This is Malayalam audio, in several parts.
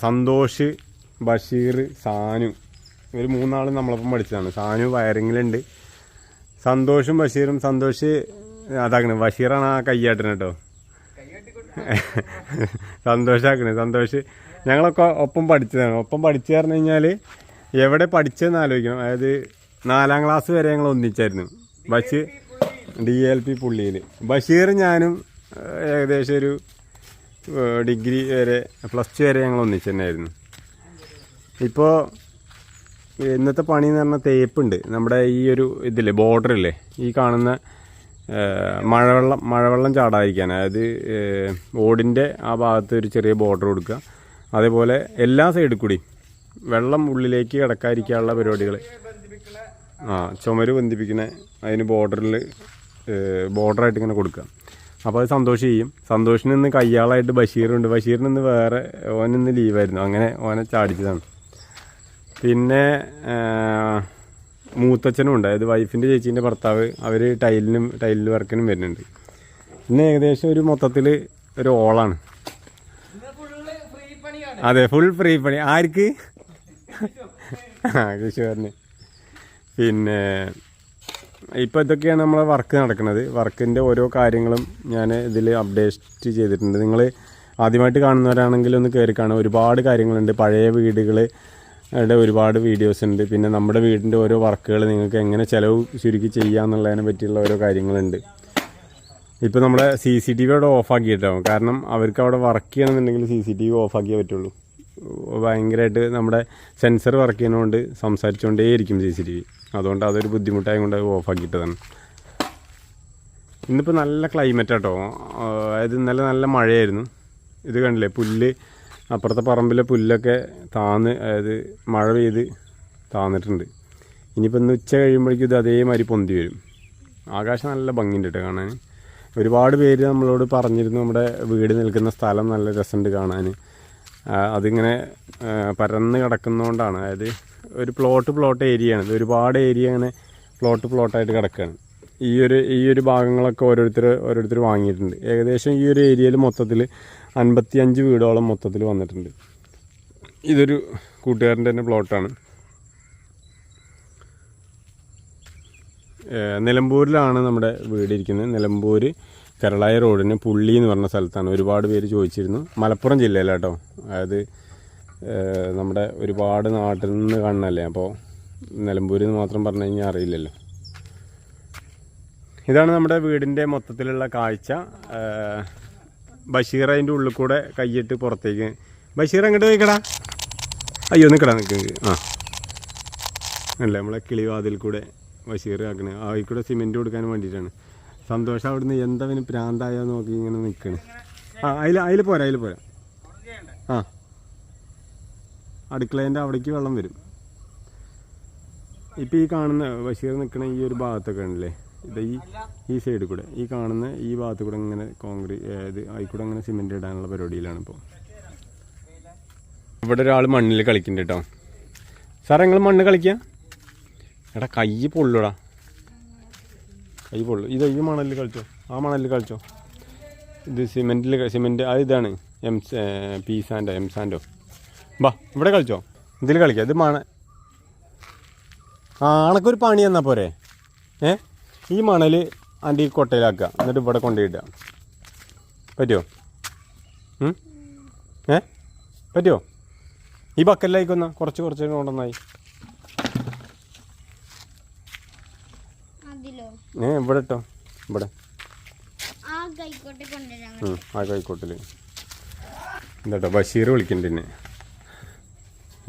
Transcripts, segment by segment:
സന്തോഷ് ബഷീർ സാനു. ഇവർ മൂന്നാളും നമ്മളൊപ്പം പഠിച്ചതാണ്. സാനു വയറിങ്ങിലുണ്ട്. സന്തോഷും ബഷീറും സന്തോഷ് അതാക്കണേ. ബഷീറാണ് ആ കയ്യാട്ടന് കേട്ടോ സന്തോഷാക്കണേ സന്തോഷ് ഞങ്ങളൊക്കെ ഒപ്പം പഠിച്ചതാണ്. ഒപ്പം പഠിച്ചു പറഞ്ഞു കഴിഞ്ഞാൽ എവിടെ പഠിച്ചതെന്ന് ആലോചിക്കണം. അതായത് നാലാം ക്ലാസ് വരെ ഞങ്ങൾ ഒന്നിച്ചായിരുന്നു. ബഷീർ ഡി എൽ പി പുള്ളിയിൽ ബഷീർ ഞാനും ഏകദേശം ഒരു ഡിഗ്രി വരെ പ്ലസ് ടു വരെ ഞങ്ങൾ ഒന്നിച്ച് തന്നെയായിരുന്നു. ഇപ്പോൾ ഇന്നത്തെ പണി എന്ന് പറഞ്ഞാൽ തേപ്പുണ്ട്. നമ്മുടെ ഈ ഒരു ഇതില്ലേ ബോർഡറില്ലേ ഈ കാണുന്ന മഴവെള്ളം മഴവെള്ളം ചാടാതിരിക്കാൻ. അതായത് ഓടിന്റെ ആ ഭാഗത്ത് ഒരു ചെറിയ ബോർഡർ കൊടുക്കുക. അതേപോലെ എല്ലാ സൈഡിൽ കൂടി വെള്ളം ഉള്ളിലേക്ക് കിടക്കാതിരിക്കാനുള്ള പരിപാടികൾ ആ ചുമര് ബന്ധിപ്പിക്കുന്ന അതിന് ബോർഡറിൽ ബോർഡറായിട്ട് ഇങ്ങനെ കൊടുക്കുക. അപ്പോൾ അത് സന്തോഷം ചെയ്യും. സന്തോഷിന് ഇന്ന് കയ്യാളായിട്ട് ബഷീറുണ്ട്. ബഷീറിന് ഇന്ന് വേറെ ഓനിന്ന് ലീവായിരുന്നു അങ്ങനെ ഓനെ ചാടിച്ചതാണ്. പിന്നെ മൂത്തച്ഛനും ഉണ്ട്. അതായത് വൈഫിന്റെ ചേച്ചീന്റെ ഭർത്താവ് അവർ ടൈലിനും ടൈലിൽ വർക്കിനും വരുന്നുണ്ട്. ഇന്ന് ഏകദേശം ഒരു മൊത്തത്തിൽ ഒരു ഓളാണ്. അതെ ഫുൾ ഫ്രീ പണി. ആർക്ക്? കിഷോറിന് പിന്നെ ഇപ്പോൾ ഇതൊക്കെയാണ് നമ്മളെ വർക്ക് നടക്കുന്നത്. വർക്കിന്റെ ഓരോ കാര്യങ്ങളും ഞാൻ ഇതിൽ അപ്ഡേറ്റ് ചെയ്തിട്ടുണ്ട്. നിങ്ങൾ ആദ്യമായിട്ട് കാണുന്നവരാണെങ്കിൽ ഒന്ന് കയറി കാണുക. ഒരുപാട് കാര്യങ്ങളുണ്ട്. പഴയ വീടുകൾ ടെ ഒരുപാട് വീഡിയോസ് ഉണ്ട്. പിന്നെ നമ്മുടെ വീടിന്റെ ഓരോ വർക്കുകൾ നിങ്ങൾക്ക് എങ്ങനെ ചിലവ് ചുരുക്കി ചെയ്യാന്നുള്ളതിനെ പറ്റിയുള്ള ഓരോ കാര്യങ്ങളുണ്ട്. ഇപ്പോൾ നമ്മുടെ സി സി ടി വി അവിടെ ഓഫാക്കിയിട്ടാവും കാരണം അവർക്ക് അവിടെ വർക്ക് ചെയ്യണമെന്നുണ്ടെങ്കിൽ സി സി ടി വി ഓഫാക്കിയേ പറ്റുള്ളൂ. ഭയങ്കരമായിട്ട് നമ്മുടെ സെൻസർ വർക്ക് ചെയ്യുന്നതുകൊണ്ട് സംസാരിച്ചുകൊണ്ടേയിരിക്കും സി സി ടി വി അതുകൊണ്ട് അതൊരു ബുദ്ധിമുട്ടായത് കൊണ്ട് ഓഫാക്കിയിട്ടതാണ് ഇന്നിപ്പോൾ നല്ല ക്ലൈമറ്റ് കേട്ടോ അതായത് ഇന്നലെ നല്ല മഴയായിരുന്നു. ഇത് കണ്ടില്ലേ? പുല്ല് അപ്പുറത്തെ പറമ്പിലെ പുല്ലൊക്കെ താന്ന് അതായത് മഴ പെയ്ത് താന്നിട്ടുണ്ട്. ഇനിയിപ്പോൾ ഇന്ന് ഉച്ച കഴിയുമ്പോഴേക്കും ഇത് അതേമാതിരി പൊന്തി വരും. ആകാശം നല്ല ഭംഗിയുണ്ട് കേട്ടോ കാണാൻ ഒരുപാട് പേര് നമ്മളോട് പറഞ്ഞിരുന്നു നമ്മുടെ വീട് നിൽക്കുന്ന സ്ഥലം നല്ല രസമുണ്ട് കാണാൻ അതിങ്ങനെ പരന്ന് കിടക്കുന്നതുകൊണ്ടാണ് അതായത് ഒരു പ്ലോട്ട് പ്ലോട്ട് ഏരിയയാണ് ഇത് ഒരുപാട് ഏരിയ അങ്ങനെ പ്ലോട്ട് പ്ലോട്ടായിട്ട് കിടക്കുകയാണ് ഈ ഒരു ഈ ഒരു ഭാഗങ്ങളൊക്കെ ഓരോരുത്തർ ഓരോരുത്തർ വാങ്ങിയിട്ടുണ്ട്. ഏകദേശം ഈ ഒരു ഏരിയയിൽ മൊത്തത്തിൽ അൻപത്തി അഞ്ച് വീടോളം മൊത്തത്തിൽ വന്നിട്ടുണ്ട്. ഇതൊരു കൂട്ടുകാരന്റെ തന്നെ പ്ലോട്ടാണ് നിലമ്പൂരിലാണ് നമ്മുടെ വീടിരിക്കുന്നത് നിലമ്പൂർ കരളായ റോഡിന് പുള്ളി എന്ന് പറഞ്ഞ സ്ഥലത്താണ് ഒരുപാട് പേര് ചോദിച്ചിരുന്നു. മലപ്പുറം ജില്ലയിലാട്ടോ. അതായത് നമ്മുടെ ഒരുപാട് നാട്ടിൽ നിന്ന് കാണണല്ലേ? അപ്പോൾ നിലമ്പൂരിൽ നിന്ന് മാത്രം പറഞ്ഞു കഴിഞ്ഞാൽ അറിയില്ലല്ലോ. ഇതാണ് നമ്മുടെ വീടിന്റെ മൊത്തത്തിലുള്ള കാഴ്ച. ബഷീർ അതിന്റെ ഉള്ളിൽ കൂടെ കൈയിട്ട് പുറത്തേക്ക്. ബഷീർ അങ്ങോട്ട് പോയിക്കടാ. അയ്യോ നിൽക്കടാ നിൽക്ക് ആ. അല്ല നമ്മളെ കിളിവാതിൽ കൂടെ ബഷീർ ആക്കണേ. ആ കൂടെ സിമെന്റ് കൊടുക്കാൻ വേണ്ടിയിട്ടാണ്. സന്തോഷം. അവിടുന്ന് എന്തവന് പ്രാന്തായോ നോക്കി ഇങ്ങനെ നിൽക്കണ് ആ അതിൽ അതിൽ പോരാ അതിൽ പോരാ. ആ. അടുക്കളേന്റെ അവിടേക്ക് വെള്ളം വരും. ഇപ്പം ഈ കാണുന്ന ബഷീർ നിൽക്കുന്ന ഈ ഒരു ഭാഗത്തൊക്കെ ഉണ്ടല്ലേ ഇത് ഈ ഈ സൈഡിൽ കൂടെ. ഈ കാണുന്ന ഈ ഭാഗത്ത് കൂടെ ഇങ്ങനെ കോൺക്രീറ്റ് ഇത് അതിൽ അങ്ങനെ സിമെന്റ് ഇടാനുള്ള പരിപാടിയിലാണ് ഇപ്പോൾ ഇവിടെ ഒരാൾ മണ്ണിൽ കളിക്കുന്നുണ്ട് കേട്ടോ. സാറേ നിങ്ങൾ മണ്ണ് കളിക്കുക എടാ കൈ പൊള്ളുടാ. കൈ പൊള്ളു ഇത് ഈ മണലിൽ കളിച്ചോ. ആ മണലിൽ കളിച്ചോ. ഇത് സിമെന്റിൽ സിമെന്റ് ആ ഇതാണ് എം പി സാൻഡോ എം സാൻഡോ ബാ ഇവിടെ കളിച്ചോ. ഇതിൽ കളിക്കാം. ഇത് മണ ആ ആണക്കൊരു പണി തന്നാൽ പോരെ. ഏ? ഈ മണൽ അതിന്റെ ഈ കൊട്ടയിലാക്കുക. എന്നിട്ട് ഇവിടെ കൊണ്ടുപോയിടുക. പറ്റുമോ? ഏ? പറ്റുമോ ഈ ബക്കറ്റിലായിക്കൊന്ന കുറച്ച് കുറച്ച് കൊണ്ടുവന്നായി. ഏ ഇവിടെ. ഇട്ടോ ഇവിടെ ആ കൈക്കോട്ടിൽ എന്താട്ടോ ബഷീർ വിളിക്കണ്ട എന്നെ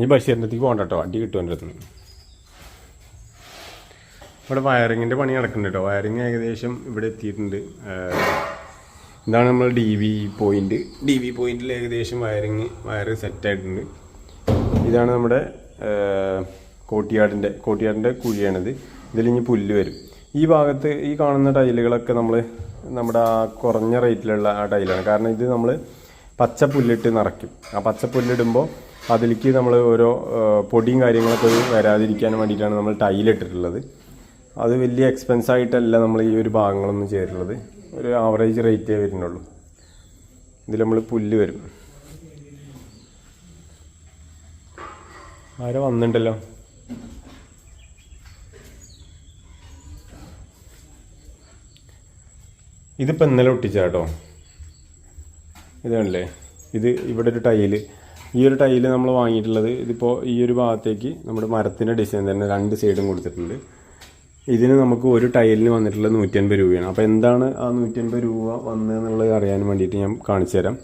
ഈ ബഷീറിന്റെ അടുത്തേക്ക് പോകണ്ട കേട്ടോ അടി കിട്ടും എന്റെ അടുത്ത് ഇവിടെ വയറിങ്ങിന്റെ പണി നടക്കുന്നുണ്ട് കേട്ടോ. വയറിങ് ഏകദേശം ഇവിടെ എത്തിയിട്ടുണ്ട്. ഇതാണ് നമ്മൾ D V point D V പോയിന്റിൽ ഏകദേശം വയറിങ് വയറ് സെറ്റായിട്ടുണ്ട് ഇതാണ് നമ്മുടെ കോട്ടിയാടിന്റെ കോട്ടിയാടിന്റെ കുഴിയാണിത്. ഇതിൽ ഇനി പുല്ല് വരും. ഈ ഭാഗത്ത് ഈ കാണുന്ന ടൈലുകളൊക്കെ നമ്മൾ നമ്മുടെ ആ കുറഞ്ഞ റേറ്റിലുള്ള ആ ടൈലാണ്. കാരണം ഇത് നമ്മൾ പച്ച പുല്ലിട്ട് നിറയ്ക്കും. ആ പച്ച പുല്ലിടുമ്പോൾ അതിലേക്ക് നമ്മൾ ഓരോ പൊടിയും കാര്യങ്ങളൊക്കെ വരാതിരിക്കാൻ വേണ്ടിയിട്ടാണ് നമ്മൾ ടൈലിട്ടിട്ടുള്ളത്. അത് വലിയ എക്സ്പെൻസ് ആയിട്ടല്ല നമ്മൾ ഈ ഒരു ഭാഗങ്ങളൊന്നും ചെയ്തിട്ടുള്ളത്. ഒരു ആവറേജ് റേറ്റേ വരുന്നുള്ളൂ. ഇതിൽ നമ്മൾ പുല്ല് വരും. ആരോ വന്നിട്ടുണ്ടല്ലോ ഇതിപ്പോൾ ഇന്നലെ ഒട്ടിച്ചാട്ടോ ഇതാണല്ലേ ഇത് ഇവിടെ ഒരു ടൈൽ ഈ ഒരു ടൈൽ നമ്മൾ വാങ്ങിയിട്ടുള്ളത് ഇതിപ്പോൾ ഈ ഒരു ഭാഗത്തേക്ക് നമ്മുടെ മരത്തിന്റെ ഡിസൈൻ തന്നെ രണ്ട് സൈഡും കൊടുത്തിട്ടുണ്ട്. ഇതിന് നമുക്ക് ഒരു ടൈലിന് വന്നിട്ടുള്ളത് നൂറ്റൻപത് രൂപയാണ്. അപ്പോൾ എന്താണ് ആ നൂറ്റൻപത് രൂപ വന്നതെന്നുള്ളത് അറിയാൻ വേണ്ടിയിട്ട് ഞാൻ കാണിച്ചു തരാം.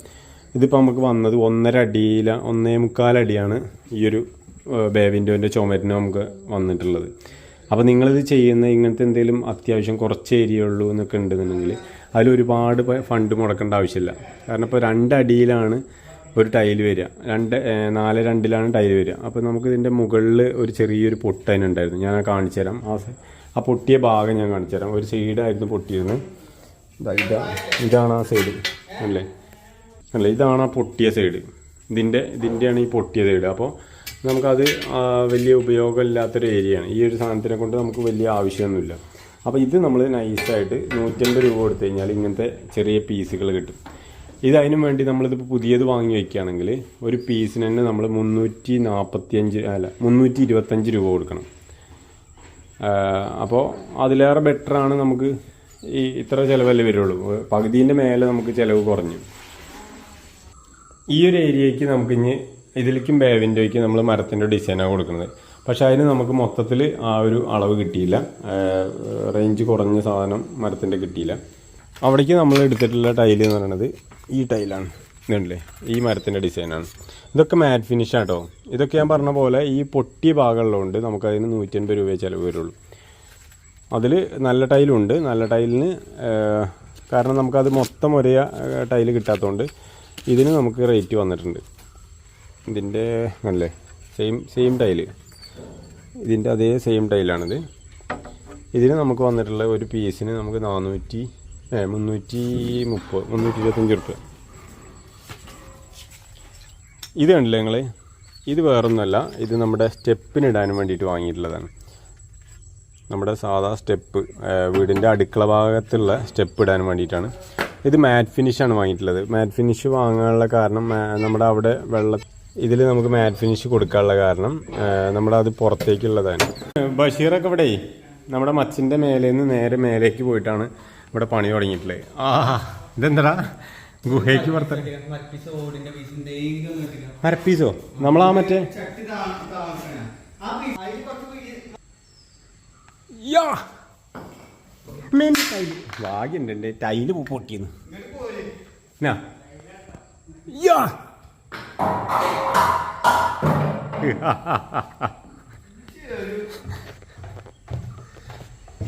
ഇതിപ്പോൾ നമുക്ക് വന്നത് ഒന്നര അടിയില ഒന്നേ മുക്കാലടിയാണ് ഈ ഒരു ബേവിൻഡോന്റെ ചുമരിന് നമുക്ക് വന്നിട്ടുള്ളത്. അപ്പോൾ നിങ്ങളിത് ചെയ്യുന്ന ഇങ്ങനത്തെ എന്തെങ്കിലും അത്യാവശ്യം കുറച്ച് ഏരിയ ഉള്ളൂ എന്നൊക്കെ ഉണ്ടെന്നുണ്ടെങ്കിൽ അതിൽ ഒരുപാട് ഫണ്ട് മുടക്കേണ്ട ആവശ്യമില്ല. കാരണം ഇപ്പോൾ രണ്ടടിയിലാണ് ഒരു ടൈൽ വരിക. രണ്ട് നാല് രണ്ടിലാണ് ടൈൽ വരിക. അപ്പോൾ നമുക്ക് ഇതിന്റെ മുകളിൽ ഒരു ചെറിയൊരു പൊട്ട് ഉണ്ടായിരുന്നു ഞാൻ കാണിച്ചു തരാം. ആ ആ പൊട്ടിയ ഭാഗം ഞാൻ കാണിച്ചു തരാം. ഒരു സൈഡായിരുന്നു പൊട്ടിയിരുന്നത് ഇതാ ഇതാ ഇതാണ് ആ സൈഡ് അല്ലേ? അല്ല? ഇതാണ് ആ പൊട്ടിയ സൈഡ് ഇതിന്റെ ഇതിന്റെയാണ് ഈ പൊട്ടിയ സൈഡ് അപ്പോൾ നമുക്കത് വലിയ ഉപയോഗമില്ലാത്തൊരു ഏരിയയാണ് ഈ ഒരു സാധനത്തിനെ കൊണ്ട് നമുക്ക് വലിയ ആവശ്യമൊന്നുമില്ല. അപ്പോൾ ഇത് നമ്മൾ നൈസായിട്ട് നൂറ്റമ്പത് രൂപ കൊടുത്തു കഴിഞ്ഞാൽ ഇങ്ങനത്തെ ചെറിയ പീസുകൾ കിട്ടും. ഇത് അതിനും വേണ്ടി നമ്മളിതിപ്പോൾ പുതിയത് വാങ്ങി വയ്ക്കുകയാണെങ്കിൽ ഒരു പീസിന് തന്നെ നമ്മൾ മുന്നൂറ്റി നാൽപ്പത്തിയഞ്ച് അല്ല മുന്നൂറ്റി ഇരുപത്തഞ്ച് രൂപ കൊടുക്കണം. അപ്പോൾ അതിലേറെ ബെറ്ററാണ് നമുക്ക് ഈ ഇത്ര ചിലവല്ലേ വരുള്ളൂ. പകുതിന്റെ മേലെ നമുക്ക് ചിലവ് കുറഞ്ഞു. ഈ ഒരു ഏരിയയ്ക്ക് നമുക്കിഞ്ഞ് ഇതിലേക്കും വിൻഡോയ്ക്ക് നമ്മൾ മരത്തിന്റെ ഡിസൈനാണ് കൊടുക്കുന്നത്. പക്ഷെ അതിന് നമുക്ക് മൊത്തത്തിൽ ആ ഒരു അളവ് കിട്ടിയില്ല. റേഞ്ച് കുറഞ്ഞ സാധനം മരത്തിന്റെ കിട്ടിയില്ല. അവിടേക്ക് നമ്മൾ എടുത്തിട്ടുള്ള ടൈൽ എന്ന് പറയുന്നത് ഈ ടൈലാണ് ഇതുണ്ടല്ലേ? ഈ മരത്തിന്റെ ഡിസൈനാണ് ഇതൊക്കെ മാറ്റ് ഫിനിഷ് ആട്ടോ ഇതൊക്കെ ഞാൻ പറഞ്ഞ പോലെ ഈ പൊട്ടിയ ഭാഗമുള്ളതുകൊണ്ട് നമുക്കതിന് നൂറ്റൻപത് രൂപയെ ചിലവ് വരുള്ളൂ. അതിൽ നല്ല ടൈലുണ്ട് നല്ല ടൈലിന് കാരണം നമുക്കത് മൊത്തം ഒരേ ടൈൽ കിട്ടാത്തതുകൊണ്ട് ഇതിന് നമുക്ക് റേറ്റ് വന്നിട്ടുണ്ട്. ഇതിന്റെ അല്ലേ സെയിം സെയിം ടൈൽ ഇതിന്റെ അതേ സെയിം ടൈലാണിത് ഇതിന് നമുക്ക് വന്നിട്ടുള്ള ഒരു പീസിന് നമുക്ക് നാനൂറ്റി മുന്നൂറ്റി മുപ്പത് മുന്നൂറ്റി ഇരുപത്തഞ്ച് റുപ്യ ഇത് കണ്ടില്ലേ നിങ്ങൾ ഇത് വേറൊന്നുമല്ല. ഇത് നമ്മുടെ സ്റ്റെപ്പിന് ഇടാൻ വേണ്ടിയിട്ട് വാങ്ങിയിട്ടുള്ളതാണ്. നമ്മുടെ സാധാ സ്റ്റെപ്പ് വീടിന്റെ അടുക്കള ഭാഗത്തുള്ള സ്റ്റെപ്പ് ഇടാൻ വേണ്ടിയിട്ടാണ്. ഇത് മാറ്റ് ഫിനിഷാണ് വാങ്ങിയിട്ടുള്ളത്. മാറ്റ് ഫിനിഷ് വാങ്ങാനുള്ള കാരണം നമ്മുടെ അവിടെ വെള്ള ഇതിൽ നമുക്ക് മാറ്റ് ഫിനിഷ് കൊടുക്കാനുള്ള കാരണം നമ്മുടെ അത് പുറത്തേക്കുള്ളതാണ്. ബഷീറൊക്കെ ഇവിടെ നമ്മുടെ മച്ചിന്റെ മേലെ നിന്ന് നേരെ മേലേക്ക് പോയിട്ടാണ് ഇവിടെ പണി തുടങ്ങിയിട്ടുള്ളത്. ആ ഇതെന്താ ഗുഹയ്ക്ക് പുറത്ത്. നമ്മളാ മറ്റേ? ഭാഗ്യണ്ട് ടൈൽ പൊട്ടിയെന്ന്. യാ!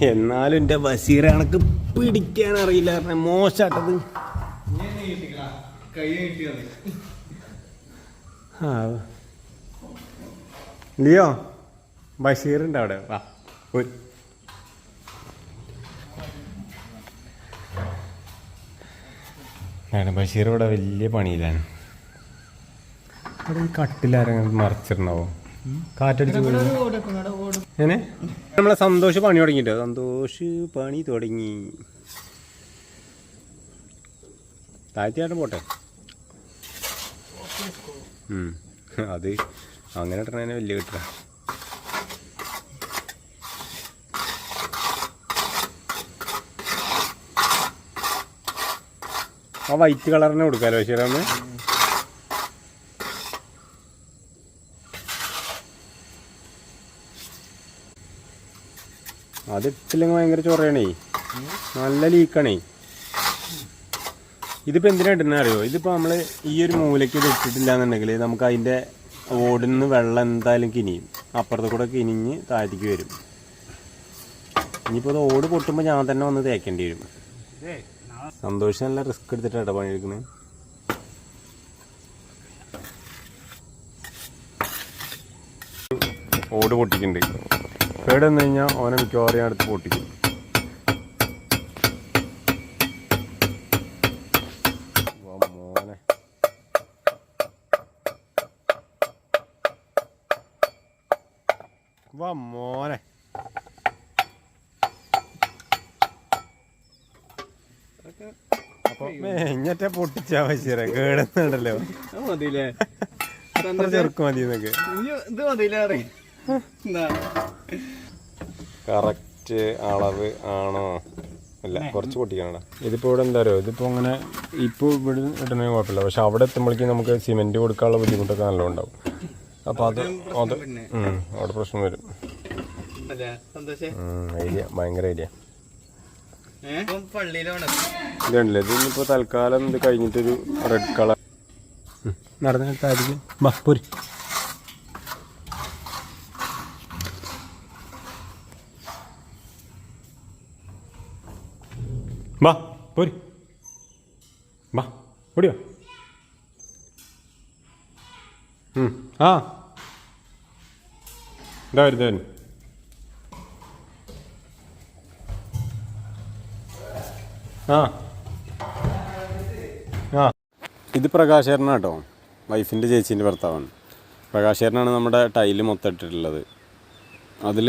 എന്നാലും എന്റെ ബസീറ കണക്ക് പിടിക്കാൻ അറിയില്ല. കാരണം ആ. ലിയോ ബഷീറുണ്ട് അവിടെ. വാ. ബഷീർ ഇവിടെ വലിയ പണിയിലാണ്. ഈ കട്ടിലാരെങ്കിലും മറിച്ചിട്ടുണ്ടാവോ? കാറ്റടിച്ച് നമ്മളെ സന്തോഷ് പണി തുടങ്ങിട്ടോ സന്തോഷ് പണി തുടങ്ങി. താഴ്ത്തിയായിട്ട് പോട്ടെ. അത് അങ്ങനെ ഇട്ടണേനെ വലിയ കിട്ടുക ആ വൈറ്റ് കളറിനെ കൊടുക്കാലോ ശരിയാണ്? അത് ഇട്ടില്ലെങ്കിൽ ഭയങ്കര ചൊറയണേ. നല്ല ലീക്കാണേ. ഇതിപ്പോൾ എന്തിനാ ഇടുന്നത് അറിയോ? ഇതിപ്പോൾ നമ്മൾ ഈ ഒരു മൂലയ്ക്ക് ഇത് ഇട്ടിട്ടില്ല എന്നുണ്ടെങ്കിൽ നമുക്ക് അതിന്റെ ഓടിൽ നിന്ന് വെള്ളം എന്തായാലും കിനിയും. അപ്പുറത്ത് കൂടെ കിനിഞ്ഞ് താഴത്തേക്ക് വരും. ഇനിയിപ്പോൾ അത് ഓട് പൊട്ടുമ്പോൾ ഞാൻ തന്നെ വന്ന് തേക്കേണ്ടി വരും. സന്തോഷം നല്ല റിസ്ക് എടുത്തിട്ടാണ് പണിയെടുക്കുന്നത് ഓട് പൊട്ടിക്കുന്നുണ്ട് കേട് വന്നു കഴിഞ്ഞാൽ ഓനെ മിക്കവാറും ഞാൻ അടുത്ത് പൊട്ടിക്കും. വാ മോനെ. മേഞ്ഞറ്റ പൊട്ടിച്ചാ പശീറ കേടുന്നുണ്ടല്ലോ മതിയില്ലേ? ചെറുക്ക് മതി എന്നൊക്കെ ഇത് മതിയില്ലേ? എന്താണ് കറക്റ്റ് അളവ് ആണോ? അല്ല കുറച്ച് പൊട്ടിക്കണടാ. ഇതിപ്പോൾ ഇവിടെ എന്താ പറയുക ഇതിപ്പോൾ അങ്ങനെ ഇപ്പോൾ ഇവിടെ ഇടുന്നതിന് കുഴപ്പമില്ല. പക്ഷെ അവിടെ എത്തുമ്പോഴേക്കും നമുക്ക് സിമെന്റ് കൊടുക്കാനുള്ള ബുദ്ധിമുട്ടൊക്കെ നല്ല ഉണ്ടാവും. അപ്പോൾ അത് അത് അവിടെ പ്രശ്നം വരും. ഐഡിയ ഭയങ്കര ഐഡിയ. ഇതുണ്ടല്ലേ? ഇത് ഇനിയിപ്പോൾ തൽക്കാലം ഇത് കഴിഞ്ഞിട്ടൊരു റെഡ് കളർ നടന്നിട്ടായിരിക്കും ബാ പോരി. ബാ പോരി വാ ഓടിയോ ആ ഇതാ വരുന്നത് വരും ആ ആ. ഇത് പ്രകാശേരനാണ് കേട്ടോ വൈഫിന്റെ ചേച്ചീന്റെ ഭർത്താവാണ്. പ്രകാശേരനാണ് നമ്മുടെ ടൈൽ മൊത്തം ഇട്ടിട്ടുള്ളത്. അതിൽ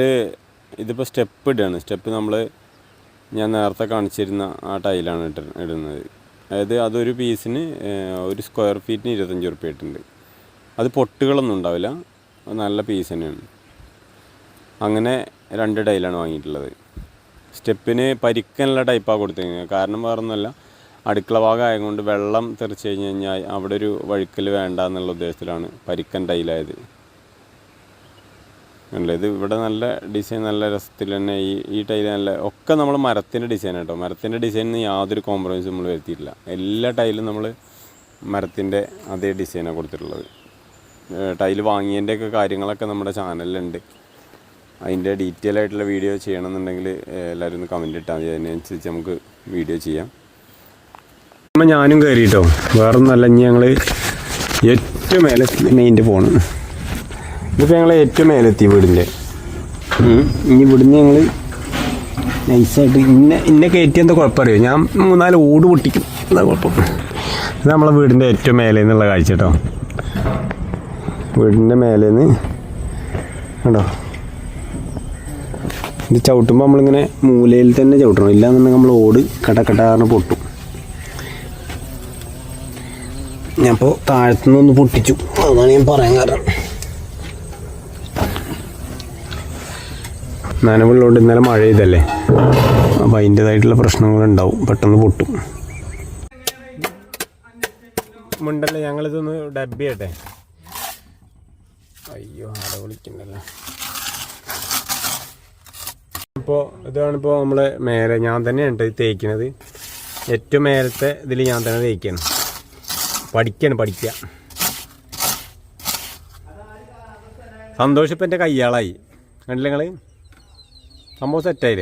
ഇതിപ്പോൾ സ്റ്റെപ്പ് ഇടുകയാണ് സ്റ്റെപ്പ് നമ്മൾ ഞാൻ നേരത്തെ കാണിച്ചിരുന്ന ആ ടൈലാണ് ഇട്ട് ഇടുന്നത്. അതായത് അതൊരു പീസിന് ഒരു സ്ക്വയർ ഫീറ്റിന് ഇരുപത്തഞ്ച് ഉറുപ്പ്യ ഇട്ടുണ്ട് അത് പൊട്ടുകളൊന്നും ഉണ്ടാവില്ല. നല്ല പീസ് തന്നെയാണ്. അങ്ങനെ രണ്ട് ടൈലാണ് വാങ്ങിയിട്ടുള്ളത്. സ്റ്റെപ്പിന് പരിക്കനുള്ള ടൈപ്പാണ് കൊടുത്തിരിക്കുന്നത് കാരണം വേറൊന്നുമല്ല അടുക്കള ഭാഗം ആയതുകൊണ്ട് വെള്ളം തെറിച്ച് കഴിഞ്ഞ് കഴിഞ്ഞാൽ അവിടെ ഒരു വഴുക്കൽ വേണ്ട എന്നുള്ള ഉദ്ദേശത്തിലാണ് പരിക്കൻ ടൈലായത്. അല്ലേ ഇത് ഇവിടെ നല്ല ഡിസൈൻ നല്ല രസത്തിൽ തന്നെ ഈ ഈ ടൈൽ നല്ല ഒക്കെ നമ്മൾ മരത്തിന്റെ ഡിസൈൻ കേട്ടോ. മരത്തിന്റെ ഡിസൈനിന് യാതൊരു കോംപ്രമൈസും നമ്മൾ വരുത്തിയിട്ടില്ല. എല്ലാ ടൈലും നമ്മൾ മരത്തിന്റെ അതേ ഡിസൈനാണ് കൊടുത്തിട്ടുള്ളത്. ടൈൽ വാങ്ങിയതിന്റെയൊക്കെ കാര്യങ്ങളൊക്കെ നമ്മുടെ ചാനലിലുണ്ട് അതിന്റെ ഡീറ്റെയിൽ ആയിട്ടുള്ള വീഡിയോ ചെയ്യണമെന്നുണ്ടെങ്കിൽ എല്ലാവരും ഒന്ന് കമന്റ് ഇട്ടാൽ മതി. അതിനനുസരിച്ച് നമുക്ക് വീഡിയോ ചെയ്യാം. ഞാനും കയറി കേട്ടോ വേറൊന്നല്ല ഇനി ഞങ്ങൾ ഏറ്റവും മേലെ മെയിന്റെ പോണ്. ഇതിപ്പോൾ ഞങ്ങൾ ഏറ്റവും മേലെത്തി വീടിന്റെ ഇനി ഇവിടുന്ന് ഞങ്ങൾ നൈസായിട്ട് ഇന്ന ഇന്ന കയറ്റി എന്താ കുഴപ്പമറിയോ? ഞാൻ മൂന്നാൽ ഓട് പൊട്ടിക്കും. എന്താ കുഴപ്പം? ഇത് നമ്മളെ വീടിന്റെ ഏറ്റവും മേലെ നിന്നുള്ള കാഴ്ച കേട്ടോ. വീടിന്റെ മേലേന്ന് കണ്ടോ? ഇത് ചവിട്ടുമ്പോൾ നമ്മളിങ്ങനെ മൂലയിൽ തന്നെ ചവിട്ടണം. ഇല്ലാന്നുണ്ടെങ്കിൽ നമ്മൾ ഓട് കടക്കട്ടാറിന് പൊട്ടും. ഞാൻ ഇപ്പോൾ താഴത്തുനിന്നൊന്ന് പൊട്ടിച്ചു. അതാണ് ഞാൻ പറയാൻ കാരണം. നനവുള്ളതുകൊണ്ട് ഇന്നലെ മഴ ചെയ്തല്ലേ അപ്പം അതിന്റെതായിട്ടുള്ള പ്രശ്നങ്ങളുണ്ടാവും. പെട്ടെന്ന് പൊട്ടും. മുണ്ടല്ലേ ഞങ്ങളിതൊന്ന് ഡബ് ചെയ്യട്ടെ? അയ്യോ ആടെ വിളിക്കണ്ടല്ലോ. ഇപ്പോൾ ഇതാണിപ്പോൾ നമ്മളെ മേലെ. ഞാൻ തന്നെയാണ് കേട്ടോ തേക്കുന്നത് ഏറ്റവും മേലത്തെ ഇതിൽ ഞാൻ തന്നെ തേക്കാണ്. പഠിക്കാണ് പഠിക്കുക സന്തോഷം എന്റെ കയ്യാളായി. കണ്ടില്ല നിങ്ങൾ সম্ভব চারটাই